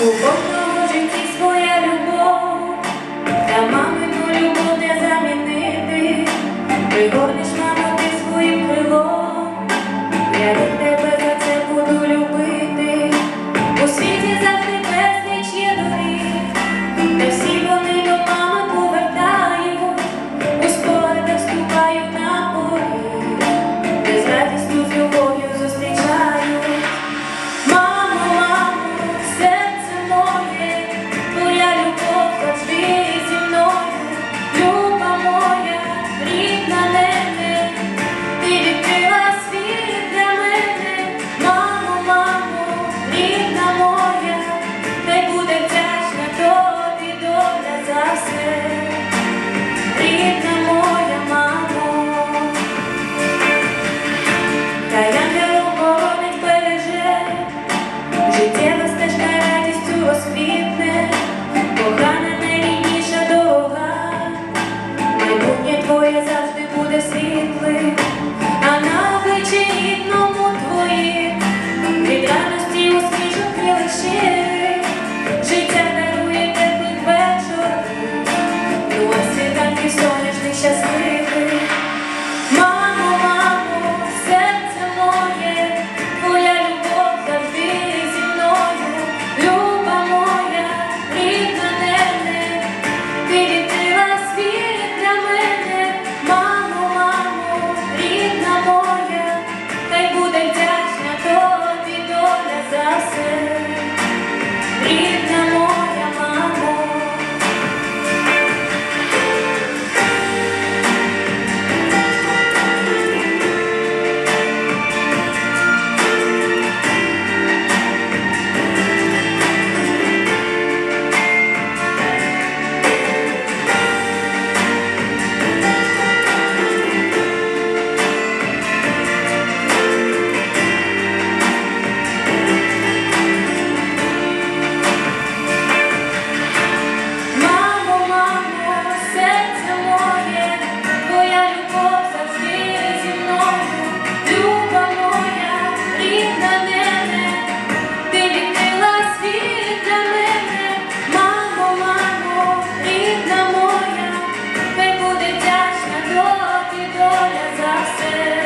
У кожному житті своя любов, та мамину любов не замінити, пригорнеш. світли, а на плечі рідному твоїм від радості усмішок крилищі. Amen.